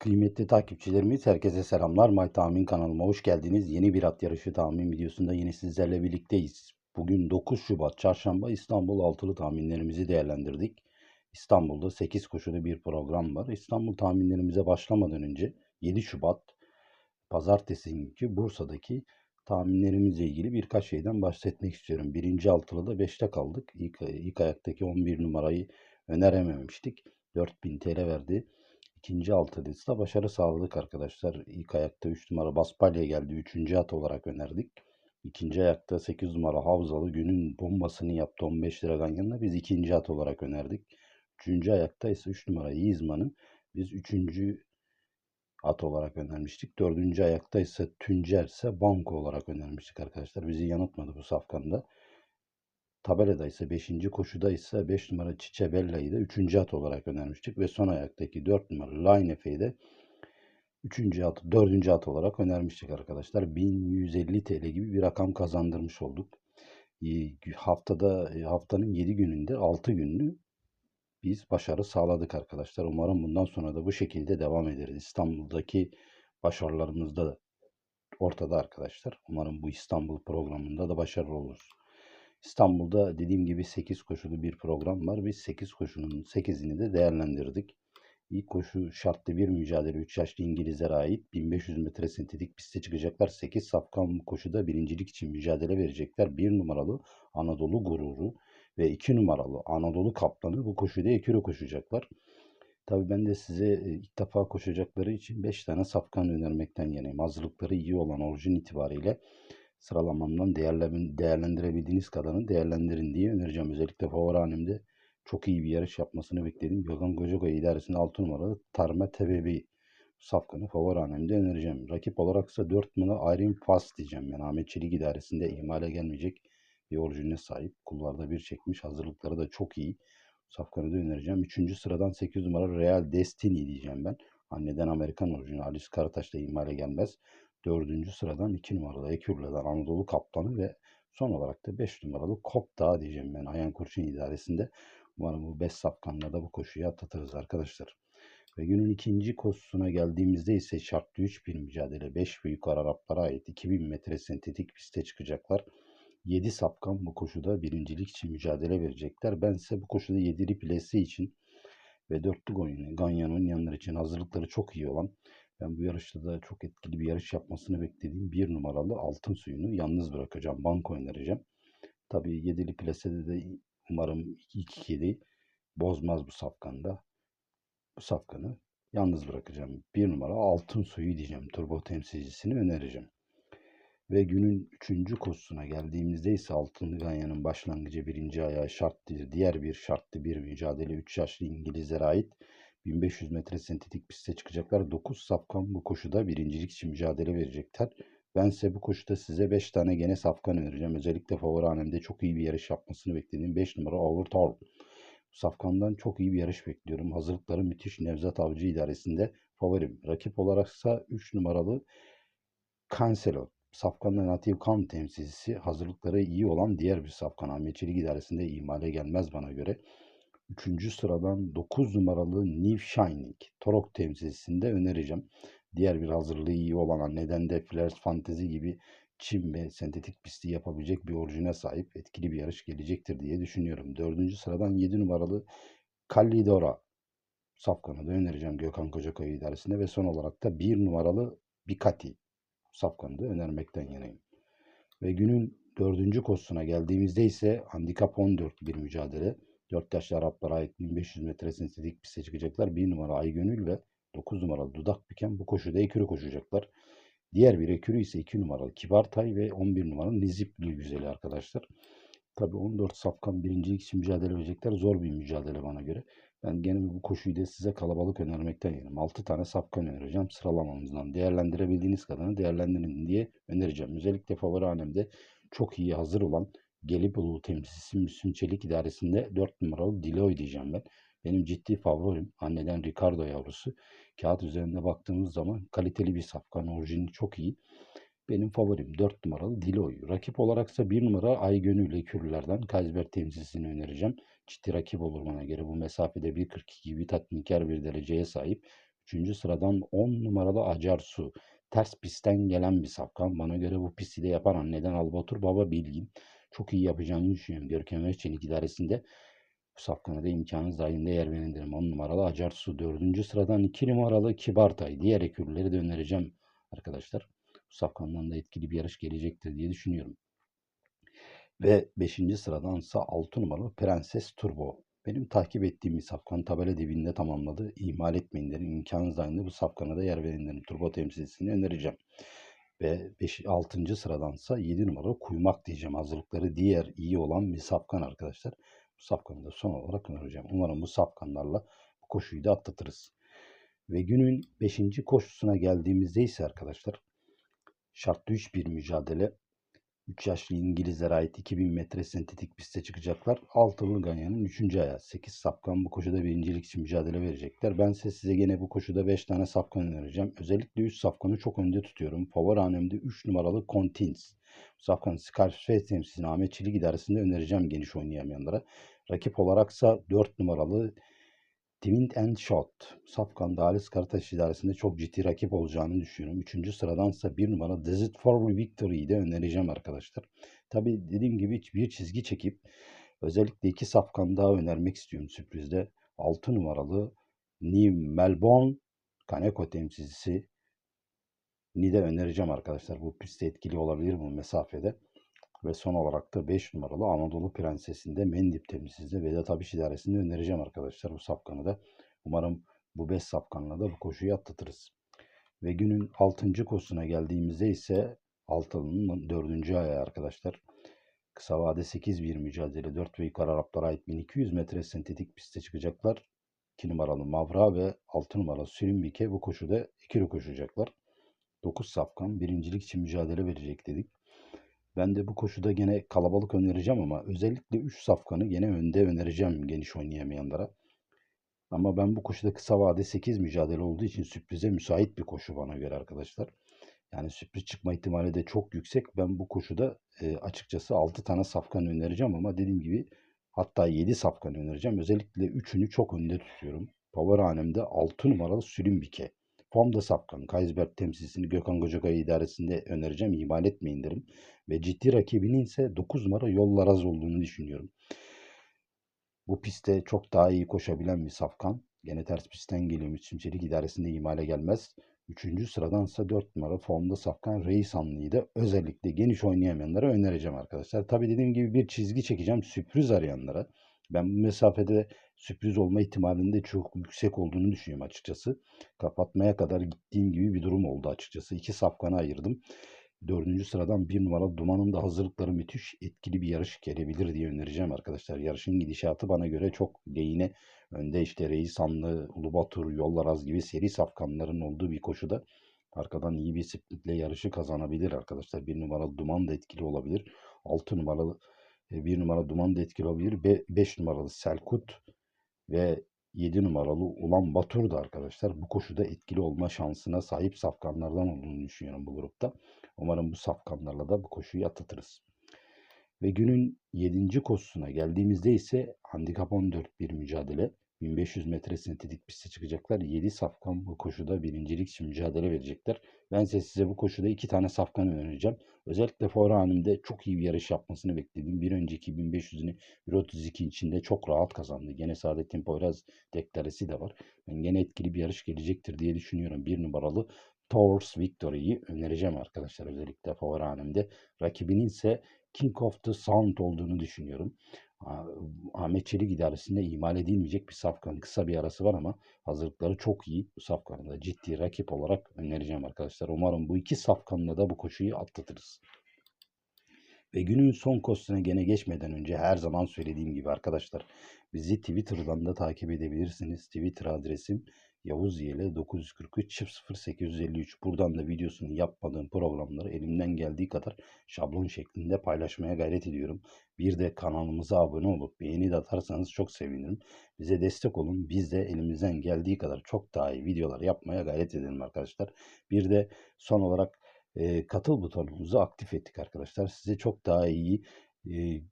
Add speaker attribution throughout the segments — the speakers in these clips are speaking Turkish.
Speaker 1: Kıymetli takipçilerimiz herkese selamlar. May Tahmin kanalıma hoş geldiniz. Yeni bir at yarışı tahmin videosunda yine sizlerle birlikteyiz. Bugün 9 Şubat Çarşamba İstanbul altılı tahminlerimizi değerlendirdik. İstanbul'da 8 koşulu bir program var. İstanbul tahminlerimize başlamadan önce 7 Şubat Pazartesi günkü Bursa'daki tahminlerimizle ilgili birkaç şeyden bahsetmek istiyorum. Birinci altılıda 5'te kaldık. İlk, ilk ayaktaki 11 numarayı önerememiştik. 4000 TL verdi. İkinci altılıysa başarı sağladık arkadaşlar. İlk ayakta 3 numara Baspalya geldi. Üçüncü at olarak önerdik. İkinci ayakta 8 numara Havzalı günün bombasını yaptı 15 lira yanına biz ikinci at olarak önerdik. Üçüncü ayakta ise 3 numara Yizman'ı biz üçüncü at olarak önermiştik. Dördüncü ayakta ise Tüncer ise banko olarak önermiştik arkadaşlar. Bizi yanıltmadı bu safkanda. Tabelada ise 5. koşuda ise 5 numara Çiçebella'yı da 3. at olarak önermiştik. Ve son ayaktaki 4 numara Line Efe'yi de 3. at, 4. at olarak önermiştik arkadaşlar. 1150 TL gibi bir rakam kazandırmış olduk. Haftada haftanın 7 gününde 6 gününü biz başarı sağladık arkadaşlar. Umarım bundan sonra da bu şekilde devam ederiz. İstanbul'daki başarılarımız da ortada arkadaşlar. Umarım bu İstanbul programında da başarılı oluruz. İstanbul'da dediğim gibi 8 koşulu bir program var. Biz 8 koşunun 8'ini de değerlendirdik. İlk koşu şartlı bir mücadele 3 yaşlı İngilizlere ait 1500 metre sentetik piste çıkacaklar. 8 safkan koşuda birincilik için mücadele verecekler. 1 numaralı Anadolu gururu ve 2 numaralı Anadolu kaplanı bu koşuda ekürü koşacaklar. Tabii ben de size ilk defa koşacakları için 5 tane safkan önermekten yanayım. Hazırlıkları iyi olan orijin itibariyle sıralamamdan değerlendirebildiğiniz kadarını değerlendirin diye önereceğim. Özellikle favori çok iyi bir yarış yapmasını beklediğim Gökhan Kocakoy idaresinde 6 numaralı Tarma TBB safkanı favori hanemde önereceğim. Rakip olarak ise 4 numara Irene Fast diyeceğim. Ben Ahmet Çelik idaresinde ihmale gelmeyecek bir orijine sahip. Kullarda bir çekmiş. Hazırlıkları da çok iyi. Safkanı da önereceğim. Üçüncü sıradan 8 numara Real Destiny diyeceğim ben. Anneden Amerikan orijini Alice Karataş da ihmale gelmez. Dördüncü sıradan 2 numaralı Ekürle'den Anadolu Kaptanı ve son olarak da 5 numaralı Kop Dağı diyeceğim ben Ayan Kurşun idaresinde. Umarım bu 5 safkanla da bu koşuyu atlatırız arkadaşlar. Ve günün ikinci koşusuna geldiğimizde ise şartlı 3 bir mücadele 5 ve yukarı Araplara ait 2000 metre sentetik piste çıkacaklar. 7 safkan bu koşuda birincilik için mücadele verecekler. Ben ise bu koşuda 7'li plesi için ve dörtlü Ganyan'ın yanları için hazırlıkları çok iyi olan ben bu yarışta da çok etkili bir yarış yapmasını beklediğim bir numaralı altın suyunu yalnız bırakacağım. Banko önereceğim. Tabii yedili plasede de umarım ilk kedi bozmaz bu safkanda. Bu safkanı yalnız bırakacağım. Bir numara altın suyu diyeceğim. Turbo temsilcisini önereceğim. Ve günün üçüncü koşusuna geldiğimizde ise Altın Ganyan'ın başlangıcı birinci ayağı şartlı, diğer bir şartlı bir mücadele 3 yaşlı İngilizlere ait 1500 metre sentetik piste çıkacaklar. 9 safkan bu koşuda birincilik için mücadele verecekler. Ben ise bu koşuda size 5 tane gene safkan önereceğim. Özellikle favori hanemde çok iyi bir yarış yapmasını beklediğim 5 numara Overtorn. Safkan'dan çok iyi bir yarış bekliyorum. Hazırlıkları müthiş Nevzat Avcı idaresinde favorim. Rakip olaraksa 3 numaralı Cancelo. Safkan'da Natif Kan temsilcisi hazırlıkları iyi olan diğer bir Safkan Ahmet Çelik idaresinde imale gelmez bana göre. Üçüncü sıradan 9 numaralı New Shining Torok temsilcisinde önereceğim. Diğer bir hazırlığı iyi olan neden de Flares Fantasy gibi çim ve sentetik pisti yapabilecek bir orijine sahip etkili bir yarış gelecektir diye düşünüyorum. Dördüncü sıradan 7 numaralı Kallidora Safkan'ı da önereceğim Gökhan Kocakoy idaresinde ve son olarak da 1 numaralı Bikati Safkan'ı da önermekten yanayım. Ve günün dördüncü koşusuna geldiğimizde ise handikap 14 bir mücadele. 4 yaşlı Araplara ait 1500 metre sentetik piste çıkacaklar. 1 numara Aygönül ve 9 numaralı Dudak Büken bu koşuda ekürü koşacaklar. Diğer bir ekürü ise 2 numaralı Kibartay ve 11 numaralı Nizipli Güzeli arkadaşlar. Tabi 14 safkan birincilik için mücadele verecekler. Zor bir mücadele bana göre. Ben gene bu koşuyu da size kalabalık önermekten yanım. 6 tane safkan önereceğim sıralamamızdan. Değerlendirebildiğiniz kadarını değerlendirin diye önereceğim. Özellikle favori hanemde çok iyi hazır olan Gelibolu temsilcisi Müslüm Çelik idaresinde 4 numaralı Diloy diyeceğim ben. Benim ciddi favorim. Anneden Ricardo yavrusu. Kağıt üzerinde baktığımız zaman kaliteli bir safkan. Orijini çok iyi. Benim favorim 4 numaralı Diloy. Rakip olaraksa 1 numara Aygönül Ekürlerden Kazber temsilcisini önereceğim. Ciddi rakip olur bana göre. Bu mesafede 1.42 gibi tatminkar bir dereceye sahip. Üçüncü sıradan 10 numaralı Acarsu. Ters pistten gelen bir safkan. Bana göre bu pisti de yapan anneden Albatur Baba Bilgin. Çok iyi yapacağını düşünüyorum. Görkem Özçelik idaresinde bu safkana da imkanınız dahilinde yer verin 10 numaralı Acarsu. Dördüncü sıradan 2 numaralı Kibartay. Diğer ekürleri de önereceğim arkadaşlar. Bu safkandan da etkili bir yarış gelecektir diye düşünüyorum. Ve 5. sıradansa 6 numaralı Prenses Turbo. Benim takip ettiğim bir safkan tabela dibinde tamamladı. İhmal etmeyin derim. İmkanınız dahilinde bu safkana da yer verin derim. Turbo temsilcisini önereceğim. Ve 5, 6. sıradansa 7 numaralı Kuymak diyeceğim. Hazırlıkları diğer iyi olan bir safkan arkadaşlar. Bu safkanı da son olarak önereceğim. Umarım bu safkanlarla bu koşuyu da atlatırız. Ve günün 5. koşusuna geldiğimizde ise arkadaşlar şartlı 3 bir mücadele 3 yaşlı İngilizlere ait 2000 metre sentetik piste çıkacaklar. Altılı Ganyan'ın 3. ayağı. 8 safkan bu koşuda birincilik için mücadele verecekler. Ben ise size gene bu koşuda 5 tane safkan önereceğim. Özellikle 3 safkanı çok önde tutuyorum. Favori hanemde 3 numaralı Contins. Bu safkanı Scarface temsilcisini Ahmet Çelik idaresinde önereceğim geniş oynayamayanlara. Rakip olaraksa 4 numaralı Twint and Shot. Safkan'da Halis Karataş idaresinde çok ciddi rakip olacağını düşünüyorum. Üçüncü sıradansa bir numara Desert for Victory'yi de önereceğim arkadaşlar. Tabi dediğim gibi bir çizgi çekip özellikle iki safkan daha önermek istiyorum sürprizde. 6 numaralı New Melbourne Kaneko temsilcisi ni de önereceğim arkadaşlar. Bu pistte etkili olabilir bu mesafede. Ve son olarak da 5 numaralı Anadolu Prensesi'nde Mendip temsilcisi Vedat Abiş idaresinde önereceğim arkadaşlar bu safkanı da. Umarım bu 5 safkanla da bu koşuyu atlatırız. Ve günün 6. koşusuna geldiğimizde ise altının 4. ayağı arkadaşlar. Kısa vade 8 bir mücadele 4 ve yukarı Araplara ait 1200 metre sentetik piste çıkacaklar. 2 numaralı Mavra ve 6 numaralı Sülümbike bu koşuda ikili koşacaklar. 9 safkan birincilik için mücadele verecek dedik. Ben de bu koşuda gene kalabalık önereceğim ama özellikle 3 safkanı gene önde önereceğim geniş oynayamayanlara. Ama ben bu koşuda kısa vade 8 mücadele olduğu için sürprize müsait bir koşu bana göre arkadaşlar. Yani sürpriz çıkma ihtimali de çok yüksek. Ben bu koşuda e, açıkçası 6 tane safkan önereceğim ama dediğim gibi hatta 7 safkan önereceğim. Özellikle 3'ünü çok önde tutuyorum. Power hanemde 6 numaralı Sülümbike. Formda Safkan, Kaysberg temsilcisini Gökhan Kocakaya idaresinde önereceğim. İhmal etmeyin derim. Ve ciddi rakibinin ise 9 numara Yollaraz olduğunu düşünüyorum. Bu pistte çok daha iyi koşabilen bir Safkan. Gene ters pistten geliyor. Mütçimçelik idaresinde ihmale gelmez. Üçüncü sıradansa 4 numara formda Safkan Reis Hanlı'yı özellikle geniş oynayamayanlara önereceğim arkadaşlar. Tabi dediğim gibi bir çizgi çekeceğim sürpriz arayanlara. Ben bu mesafede sürpriz olma ihtimalinin de çok yüksek olduğunu düşünüyorum açıkçası. Kapatmaya kadar gittiğim gibi bir durum oldu açıkçası. İki safkanı ayırdım. Dördüncü sıradan bir numara Duman'ın da hazırlıkları müthiş etkili bir yarış gelebilir diye önereceğim arkadaşlar. Yarışın gidişatı bana göre çok lehine. Önde işte Reisanlı, Ulubatur, Yollaraz gibi seri safkanların olduğu bir koşuda arkadan iyi bir splitle yarışı kazanabilir arkadaşlar. Bir numaralı Duman da etkili olabilir. Altı numaralı e, bir numara Duman da etkili olabilir. Beş numaralı Selkut ve 7 numaralı Ulan Batur da arkadaşlar bu koşuda etkili olma şansına sahip safkanlardan olduğunu düşünüyorum bu grupta. Umarım bu safkanlarla da bu koşuyu atlatırız. Ve günün 7. koşusuna geldiğimizde ise handikap 14 bir mücadele. 1500 metre sentetik piste çıkacaklar. 7 safkan bu koşuda birincilik için mücadele verecekler. Ben ise size bu koşuda 2 tane safkan önereceğim. Özellikle Fora Hanım'da çok iyi bir yarış yapmasını beklediğim bir önceki 1500'ünü 1.32 içinde çok rahat kazandı. Gene Saadettin Poyraz deklaresi de var. Ben gene etkili bir yarış gelecektir diye düşünüyorum. Bir numaralı Tours Victory'yi önereceğim arkadaşlar özellikle Fora Hanım'da. Rakibinin ise King of the Sound olduğunu düşünüyorum. Ahmet Çelik idaresinde imal edilmeyecek bir safkan. Kısa bir arası var ama hazırlıkları çok iyi. Bu safkanı ciddi rakip olarak önereceğim arkadaşlar. Umarım bu iki safkanla da bu koşuyu atlatırız. Ve günün son koşusuna gene geçmeden önce her zaman söylediğim gibi arkadaşlar bizi Twitter'dan da takip edebilirsiniz. Twitter adresim Yavuz Yele 943 0853. Buradan da videosunu yapmadığım programları elimden geldiği kadar şablon şeklinde paylaşmaya gayret ediyorum. Bir de kanalımıza abone olup beğeni de atarsanız çok sevinirim. Bize destek olun. Biz de elimizden geldiği kadar çok daha iyi videolar yapmaya gayret edelim arkadaşlar. Bir de son olarak e, katıl butonumuzu aktif ettik arkadaşlar. Size çok daha iyi e,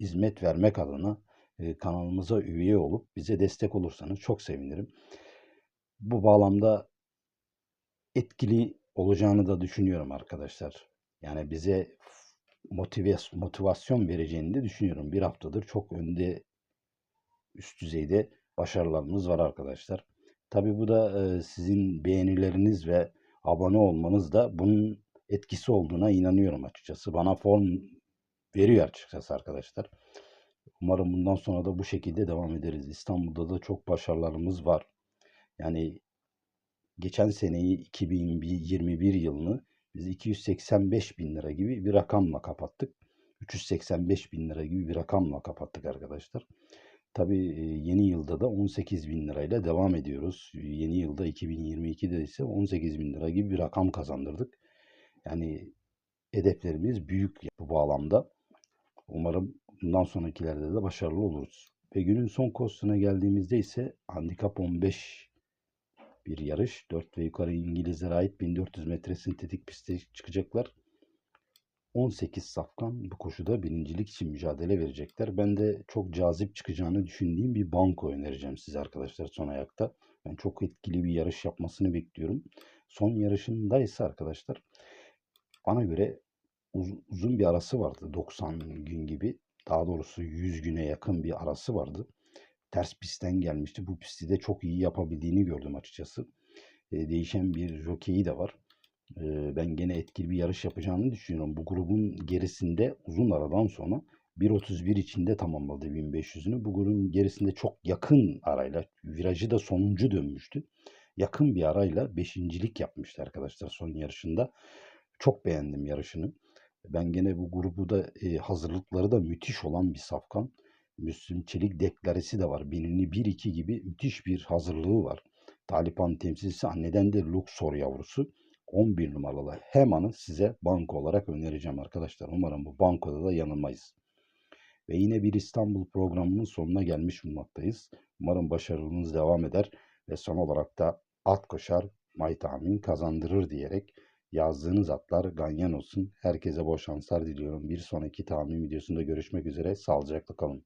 Speaker 1: hizmet vermek adına e, kanalımıza üye olup bize destek olursanız çok sevinirim. Bu bağlamda etkili olacağını da düşünüyorum arkadaşlar. Yani bize motive- motivasyon vereceğini de düşünüyorum. Bir haftadır çok önde üst düzeyde başarılarımız var arkadaşlar. Tabii bu da e, sizin beğenileriniz ve abone olmanız da bunun etkisi olduğuna inanıyorum açıkçası. Bana form veriyor açıkçası arkadaşlar. Umarım bundan sonra da bu şekilde devam ederiz. İstanbul'da da çok başarılarımız var. Yani geçen seneyi 2021 yılını biz 285 bin lira gibi bir rakamla kapattık. 385 bin lira gibi bir rakamla kapattık arkadaşlar. Tabii e, yeni yılda da 18 bin lirayla devam ediyoruz. Yeni yılda 2022'de ise 18 bin lira gibi bir rakam kazandırdık. Yani hedeflerimiz büyük bu bağlamda. Umarım bundan sonrakilerde de başarılı oluruz. Ve günün son kostuna geldiğimizde ise handikap 15 bir yarış. 4 ve yukarı İngilizlere ait 1400 metre sentetik piste çıkacaklar. 18 safkan bu koşuda birincilik için mücadele verecekler. Ben de çok cazip çıkacağını düşündüğüm bir banko önereceğim size arkadaşlar son ayakta. Ben çok etkili bir yarış yapmasını bekliyorum. Son yarışında ise arkadaşlar bana göre uz- uzun bir arası vardı. 90 gün gibi. Daha doğrusu 100 güne yakın bir arası vardı. Ters pistten gelmişti. Bu pisti de çok iyi yapabildiğini gördüm açıkçası. E, değişen bir jokeyi de var. E, ben gene etkili bir yarış yapacağını düşünüyorum. Bu grubun gerisinde uzun aradan sonra 1.31 içinde tamamladı 1500'ünü. Bu grubun gerisinde çok yakın arayla virajı da sonuncu dönmüştü. Yakın bir arayla beşincilik yapmıştı arkadaşlar son yarışında. Çok beğendim yarışını. Ben gene bu grubu da e, hazırlıkları da müthiş olan bir safkan. Müslüm Çelik deklaresi de var. Binini 1-2 gibi müthiş bir hazırlığı var. Talipan temsilcisi anneden de Luxor yavrusu. 11 numaralı Heman'ı size banko olarak önereceğim arkadaşlar. Umarım bu bankoda da yanılmayız. Ve yine bir İstanbul programının sonuna gelmiş bulunmaktayız. Umarım başarınız devam eder ve son olarak da at koşar, maytamin kazandırır diyerek yazdığınız atlar ganyan olsun. Herkese bol şanslar diliyorum. Bir sonraki tahmin videosunda görüşmek üzere. Sağlıcakla kalın.